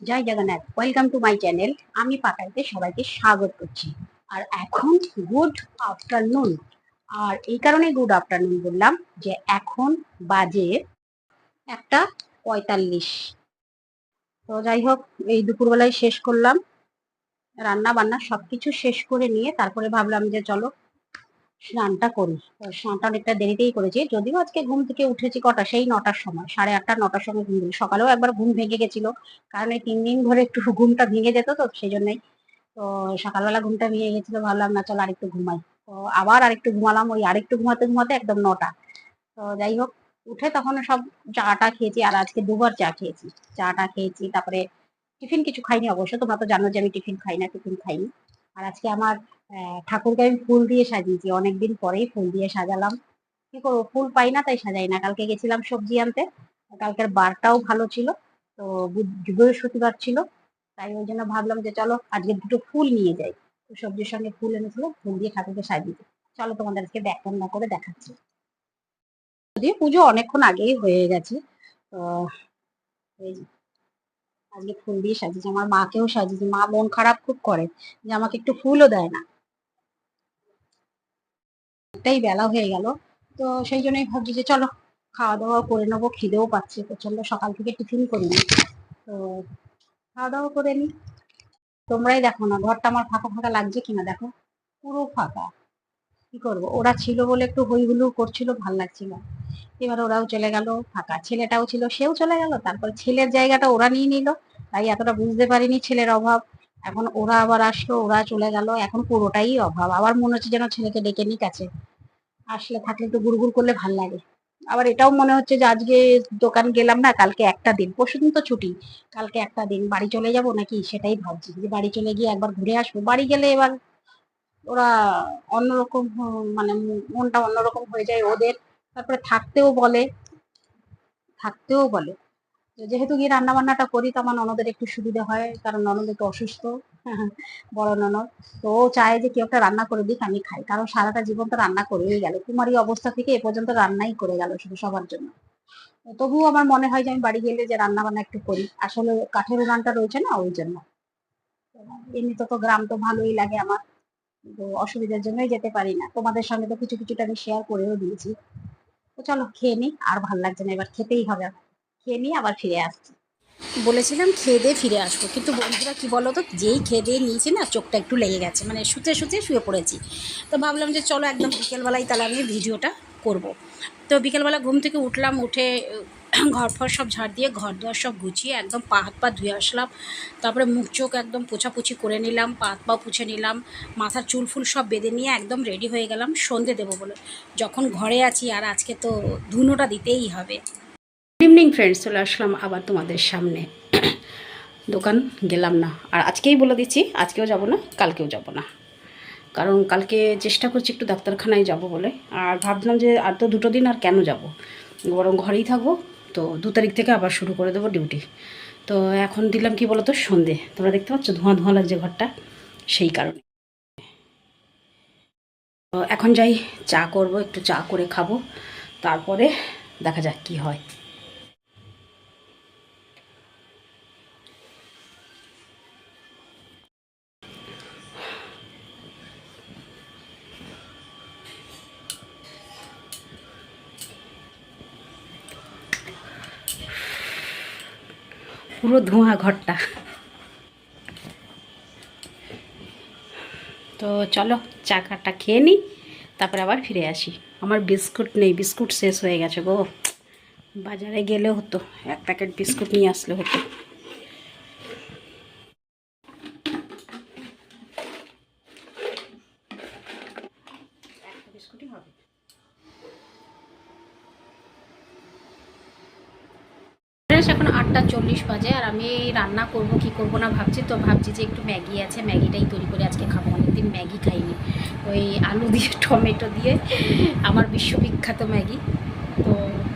Joy Jagannath welcome to my channel আমি পাকাইতে সবাইকে স্বাগত করছি। আর এখন গুড আফটারনুন আর এই কারণে গুড আফটারনুন বললাম যে এখন বাজে একটা পঁয়তাল্লিশ। তো যাই হোক, এই দুপুরবেলায় শেষ করলাম। রান্না বান্না সবকিছু শেষ করে নিয়ে তারপরে ভাবলাম যে চলো স্নানটা করি স্নানটা অনেকটা দেরিতেই করেছি। যদিও আজকে ঘুম থেকে উঠেছি কটা, সেই নটার সময়, সাড়ে আটটা, নটার সময় ঘুম সকালেও একবার ঘুম ভেঙে গেছিল, কারণ এই তিন দিন ধরে একটু ঘুমটা ভেঙে যেত তো সেই জন্যই তো সকালবেলা ঘুমটা ভেঙে গেছিল, ভাবলাম, না, চল আরেকটু ঘুমাই। তো আবার আরেকটু ঘুমালাম, ওই আরেকটু ঘুমাতে ঘুমাতে একদম নটা। তো যাই হোক, উঠে তখন সব চাটা খেয়েছি, আর আজকে দুবার চা খেয়েছি। চাটা খেয়েছি, তারপরে টিফিন কিছু খাইনি অবশ্য, তোমরা তো জানো যে আমি টিফিন খাই না, টিফিন খাইনি। আর আজকে আমার ঠাকুরকে আমি ফুল দিয়ে সাজিয়েছি। অনেকদিন পরেই ফুল দিয়ে সাজালাম। কি করব? ফুল পাই না, তাই সাজাই না। কালকে গেছিলাম সবজি আনতে। কালকের বারটাও ভালো ছিল। তো বৃহস্পতিবার ছিল। তাই ওই জন্য ভাবলাম যে চলো, আজকে দুটো ফুল নিয়ে যাই। তো সবজির সঙ্গে ফুল এনেছিল, ফুল দিয়ে ঠাকুরকে সাজিয়েছি চলো তোমাদের আজকে ক্যামেরা করে দেখাচ্ছি। যদিও পুজো অনেকক্ষণ আগেই হয়ে গেছে। তো আজকে ফুল দিয়ে সাজিয়েছি। আমার মাকেও সাজিয়েছি। মা মন খারাপ খুব করে যে আমাকে একটু ফুলও দেয় না। অনেকটাই বেলা হয়ে গেল। তো সেই জন্যই ভাবছি যে চলো খাওয়া দাওয়া করে নেব, খিদেও পাচ্ছে প্রচণ্ড সকাল থেকে টিফিন করিনি তো খাওয়া দাওয়া করে নি তোমরাই দেখো না, ঘরটা আমার ফাঁকা ফাঁকা লাগছে কিনা দেখো। পুরো ফাঁকা। কি করব? ওরা ছিল বলে একটু হই হুলু করছিল, ভালো লাগছিল। এবার ওরাও চলে গেল, ফাঁকা ছেলেটাও ছিল, সেও চলে গেল। তারপর ছেলের জায়গাটা ওরা নিয়ে নিল। তাই এতটা বুঝতে পারিনি ছেলের অভাব। এখন ওরা আবার আসলো, ওরা চলে গেল, এখন পুরোটাই অভাব। আবার মনে হচ্ছে যেন ছেলেকে ডেকে নিক আছে আসলে থাকলে একটু গুড়গুড় করলে ভালো লাগে। আবার এটাও মনে হচ্ছে যে আজকে দোকান গেলাম না, কালকে একটা দিন। পরশুদিন তো ছুটি। কালকে একটা দিন। বাড়ি চলে যাব নাকি? সেটাই ভাবছি। যে বাড়ি চলে গিয়ে একবার ঘুরে আসব। বাড়ি গেলে এবার ওরা অন্যরকম মানে মনটা অন্যরকম হয়ে যায় ওদের। তারপরে থাকতেও বলে থাকতেও বলে। যেহেতু গিয়ে রান্না বান্নাটা করি, তো আমার ননদের একটু সুবিধা হয়, কারণ ননদ একটু অসুস্থ। বড় ননদ। তো ও চায় যে কেউ একটা রান্না করে দিক, আমি খাই। কারণ সারাটা জীবন তো রান্না করেই গেল। কুমারী অবস্থা থেকে এ পর্যন্ত রান্নাই করে গেল শুধু সবার জন্য। তবুও আমার মনে হয় যে আমি বাড়ি গেলে যে রান্না বান্না একটু করি। আসলে কাঠের উনানটা রয়েছে না ওই জন্য। এমনিতে তো গ্রাম তো ভালোই লাগে আমার। তো অসুবিধার জন্যই যেতে পারি না। তোমাদের সঙ্গে তো কিছু, কিছুটা আমি শেয়ার করেও দিয়েছি। তো চলো, খেয়ে নিই আর ভালো লাগছে না, এবার খেতেই হবে। আমার। খেয়ে নিয়ে আবার ফিরে আসছি। বলেছিলাম খেয়ে দিয়ে ফিরে আসব, কিন্তু বন্ধুরা কি বলো তো যেই খেয়ে দিয়ে নিয়েছি না, চোখটা একটু লেগে গেছে মানে শুতে শুতে শুয়ে পড়েছি। তো ভাবলাম যে চলো একদম বিকেলবেলায় তাহলে আমি ভিডিওটা করব। তো বিকেলবেলা ঘুম থেকে উঠলাম, উঠে ঘর ফর সব ঝাড় দিয়ে ঘর দোয়ার সব গুছিয়ে একদম পা হাত পা ধুয়ে আসলাম। তারপরে মুখ চোখ একদম পোছাপুছি করে নিলাম, পা হাত পা পুছে নিলাম, মাথার চুল ফুল সব বেঁধে নিয়ে একদম রেডি হয়ে গেলাম সন্ধে দেবো বলে। যখন ঘরে আছি আর আজকে তো ধুনোটা দিতেই হবে। ইভিনিং ফ্রেন্ডস চলে আসলাম আবার তোমাদের সামনে। দোকান গেলাম না। আর আজকেই বলে দিচ্ছি, আজকেও যাব না, কালকেও যাব না। কারণ কালকে চেষ্টা করছি একটু ডাক্তারখানায় যাব বলে। আর ভাবলাম যে আর তো দুটো দিন আর কেন যাব? বরং ঘরেই থাকব। তো দু তারিখ থেকে আবার শুরু করে দেবো ডিউটি তো এখন দিলাম কি বলো তো সন্ধে। তোমরা দেখতে পাচ্ছ, ধোঁয়া ধোঁয়া লাগছে ঘরটা। সেই কারণে। এখন যাই, চা করব, একটু চা করে খাব। তারপরে দেখা যাক কি হয়। পুরো ধোঁয়া ঘরটা। তো চলো, চা কাটা খেয়ে নিই তারপরে আবার ফিরে আসি। আমার বিস্কুট নেই, বিস্কুট শেষ হয়ে গেছে গো। বাজারে গেলে হতো এক প্যাকেট বিস্কুট নিয়ে আসলে হতো একটা বিস্কুটই হবে ফ্রেন্ডস এখন আটটা চল্লিশ বাজে আর আমি রান্না করব, কি করব না ভাবছি। তো ভাবছি যে একটু ম্যাগি আছে, ম্যাগিটাই তৈরি করে আজকে খাব। অনেকদিন ম্যাগি খাইনি। ওই আলু দিয়ে, টমেটো দিয়ে, আমার বিশ্ববিখ্যাত ম্যাগি। তো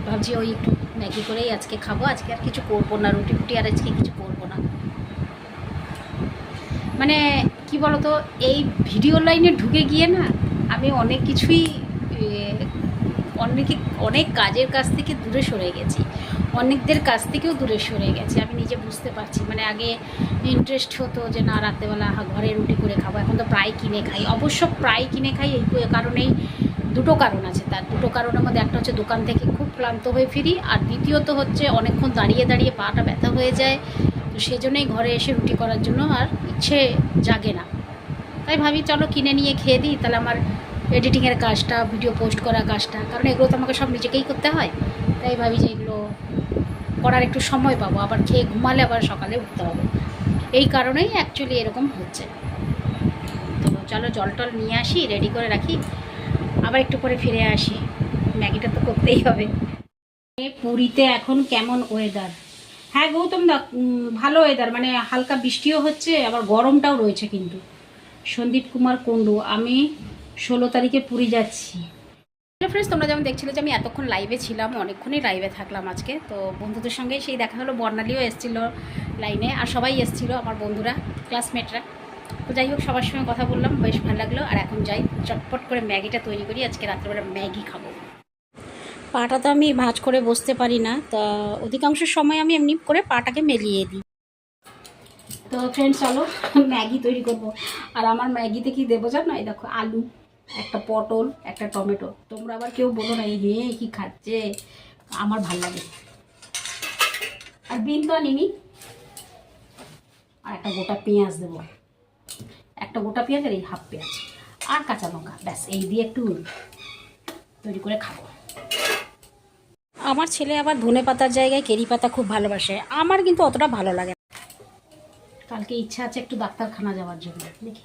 ভাবছি ওই একটু ম্যাগি করেই আজকে খাব। আজকে আর কিছু করব না, রুটি ফুটি আর আজকে কিছু করব না। মানে কি বলতো, এই ভিডিও লাইনে ঢুকে গিয়ে না আমি অনেক কিছুই অনেক অনেক কাজের কাছ থেকে দূরে সরে গেছি। অনেকদের কাছ থেকেও দূরে সরে গেছে, আমি নিজে বুঝতে পারছি। মানে আগে ইন্টারেস্ট হতো যে, না, রাত্রেবেলা ঘরে রুটি করে খাব, এখন তো প্রায় কিনে খাই। অবশ্য প্রায় কিনে খাই, এই কারণেই দুটো কারণ আছে। তার দুটো কারণের মধ্যে একটা হচ্ছে দোকান থেকে খুব ক্লান্ত হয়ে ফিরি, আর দ্বিতীয়ত হচ্ছে অনেকক্ষণ দাঁড়িয়ে দাঁড়িয়ে পাটা ব্যথা হয়ে যায়। তো সেজন্যই ঘরে এসে রুটি করার জন্য আর ইচ্ছে জাগে না। তাই ভাবি, চলো কিনে নিয়ে খেয়ে দিই, তাহলে আমার এডিটিংয়ের কাজটা ভিডিও পোস্ট করা কাজটা। কারণ এগুলো তো আমাকে সব নিজেকেই করতে হয়। তাই ভাবি যে, এগুলো করার একটু সময় পাবো, আবার খেয়ে ঘুমালে আবার সকালে উঠতে হবে এই কারণেই অ্যাকচুয়ালি এরকম হচ্ছে। তো চলো জল টল নিয়ে আসি রেডি করে রাখি। আবার একটু পরে ফিরে আসি। ম্যাগিটা তো করতেই হবে। পুরীতে এখন কেমন ওয়েদার হ্যাঁ গৌতম দা ভালো ওয়েদার মানে হালকা বৃষ্টিও হচ্ছে, আবার গরমটাও রয়েছে কিন্তু। সন্দীপ কুমার কুণ্ডু, আমি ষোলো তারিখে পুরী যাচ্ছি। ফ্রেন্ডস তোমরা যেমন দেখছিলে যে আমি এতক্ষণ লাইভে ছিলাম, অনেকক্ষণই লাইভে থাকলাম আজকে। তো বন্ধুদের সঙ্গে সেই দেখা হলো, বর্ণালীও এসেছিল লাইনে আর সবাই এসেছিল, আমার বন্ধুরা ক্লাসমেটরা তো যাই হোক, সবার সঙ্গে কথা বললাম, বেশ ভালো লাগল, আর এখন যাই, চটপট করে ম্যাগিটা তৈরি করি, আজকে রাত্রেবেলা ম্যাগি খাব। পাটা তো আমি ভাঁজ করে বসতে পারি না, তা অধিকাংশ সময় আমি এমনি করে পাটাকে মেলিয়ে দিই। তো ফ্রেন্ডস চলো, ম্যাগি তৈরি করব। আর আমার ম্যাগিতে কি দেবো জানো? এই দেখো, আলু। একটা পটল, একটা টমেটো। তোমরা আবার কেউ বলো না, এই হে, কি খাচ্ছে? আমার ভালো লাগে আর বিন তো আনিনি আর একটা গোটা পেঁয়াজ দেবো। একটা গোটা পেঁয়াজ আর এই হাফ পেঁয়াজ। আর কাঁচা লঙ্কা, ব্যাস, এই দিয়ে একটু তৈরি করে খাব। আমার ছেলে আবার ধনে পাতার জায়গায় কেরি পাতা খুব ভালোবাসে। আমার কিন্তু অতটা ভালো লাগে। কালকে ইচ্ছা আছে একটু ডাক্তারখানা যাওয়ার জন্য। দেখি।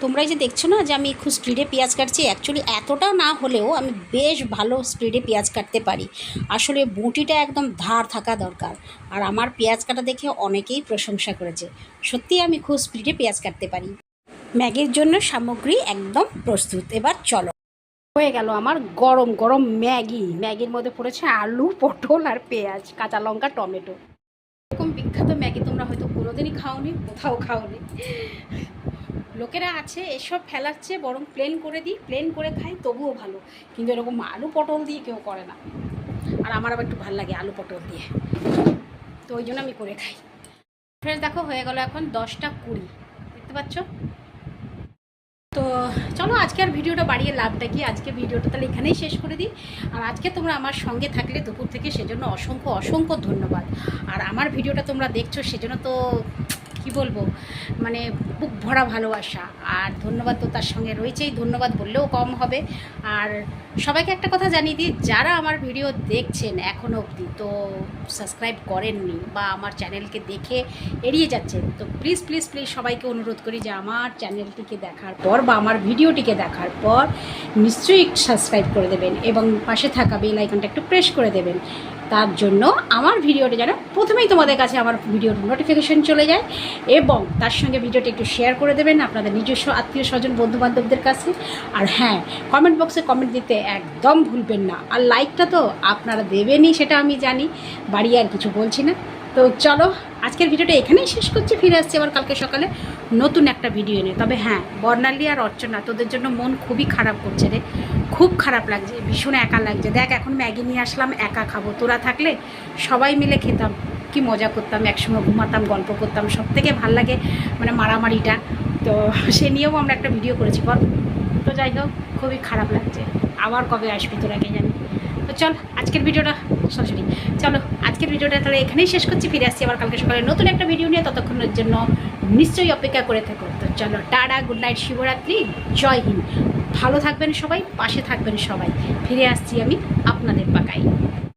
তোমরাই যে দেখছ না যে আমি খুব স্পিডে পেঁয়াজ কাটছি অ্যাকচুয়ালি এতটা না হলেও আমি বেশ ভালো স্পিডে পেঁয়াজ কাটতে পারি। আসলে বটিটা একদম ধার থাকা দরকার আর আমার পেঁয়াজ কাটা দেখে অনেকেই প্রশংসা করেছে। সত্যি আমি খুব স্পিডে পেঁয়াজ কাটতে পারি। ম্যাগির জন্য সামগ্রী একদম প্রস্তুত। এবার চলো। হয়ে গেল আমার গরম গরম ম্যাগি। ম্যাগির মধ্যে পড়েছে আলু, পটল আর পেঁয়াজ, কাঁচা লঙ্কা, টমেটো। এরকম বিখ্যাত ম্যাগি তোমরা হয়তো কোনোদিনই খাওনি, কোথাও খাওনি। লোকেরা আছে, এসব ফেলাচ্ছে বরং প্লেন করে দিই প্লেন করে খাই, তবুও ভালো। কিন্তু এরকম আলু পটল দিয়ে কেউ করে না। আর আমার আবার একটু ভালো লাগে আলু পটল দিয়ে। তো ওই জন্য আমি করে খাই। ফ্রেন্ডস দেখো হয়ে গেল এখন দশটা কুড়ি। দেখতে পাচ্ছ? তো চলো, আজকে আর ভিডিওটা বাড়িয়ে লাভটা কি? আজকে ভিডিওটা তাহলে এখানেই শেষ করে দিই। আর আজকে তোমরা আমার সঙ্গে থাকলে দুপুর থেকে সেজন্য অসংখ্য অসংখ্য ধন্যবাদ। আর আমার ভিডিওটা তোমরা দেখছ সেজন্য তো কি বলব? মানে বুক ভরা ভালোবাসা। আর ধন্যবাদ তো তার সঙ্গে রয়েছেই, ধন্যবাদ বললেও কম হবে। আর সবাইকে একটা কথা জানিয়ে দিই, যারা আমার ভিডিও দেখছেন এখনও অবধি, তো সাবস্ক্রাইব করেননি বা আমার চ্যানেলকে দেখে এড়িয়ে যাচ্ছেন, তো প্লিজ প্লিজ প্লিজ সবাইকে অনুরোধ করি যে আমার চ্যানেলটিকে দেখার পর বা আমার ভিডিওটিকে দেখার পর নিশ্চয়ই সাবস্ক্রাইব করে দেবেন এবং পাশে থাকা বেল আইকনটা একটু প্রেস করে দেবেন। তার জন্য আমার ভিডিওটা যেন প্রথমেই তোমাদের কাছে আমার ভিডিওর নোটিফিকেশন চলে যায় এবং তার সঙ্গে ভিডিওটা একটু শেয়ার করে দেবেন আপনাদের নিজস্ব আত্মীয় স্বজন বন্ধু বান্ধবদের কাছে। আর হ্যাঁ কমেন্ট বক্সে কমেন্ট দিতে একদম ভুলবেন না। আর লাইকটা তো আপনারা দেবেনই, সেটা আমি জানি। বাড়ি আর কিছু বলছি না। তো চলো, আজকের ভিডিওটা এখানেই শেষ করছি। ফিরে আসছি আবার কালকে সকালে। নতুন একটা ভিডিও নিয়ে তবে হ্যাঁ বর্ণালী আর অর্চনা, তোদের জন্য মন খুবই খারাপ করছে রে। খুব খারাপ লাগছে, ভীষণ একা লাগছে। দেখ, এখন ম্যাগি নিয়ে আসলাম, একা খাব। তোরা থাকলে সবাই মিলে খেতাম। কি মজা করতাম একসময় ঘুমাতাম, গল্প করতাম। সব থেকে ভালো লাগে মানে মারামারিটা। তো সে নিয়েও আমরা একটা ভিডিও করেছি। বল। তো যাই হোক, খুবই খারাপ লাগছে। আবার কবে আসবি তোরা কে জানি? তো চল, আজকের ভিডিওটা সরাসরি চলো, আজকের ভিডিওটা তাহলে এখানেই শেষ করছি, ফিরে আসছি আবার কালকে সকালে নতুন একটা ভিডিও নিয়ে, ততক্ষণের জন্য নিশ্চয়ই অপেক্ষা করে থাকো। তো চলো, টাটা গুড নাইট শিবরাত্রি, জয় হিন্দ। ভালো থাকবেন সবাই, পাশে থাকবেন সবাই। ফিরে আসছি আমি আপনাদের পাকাই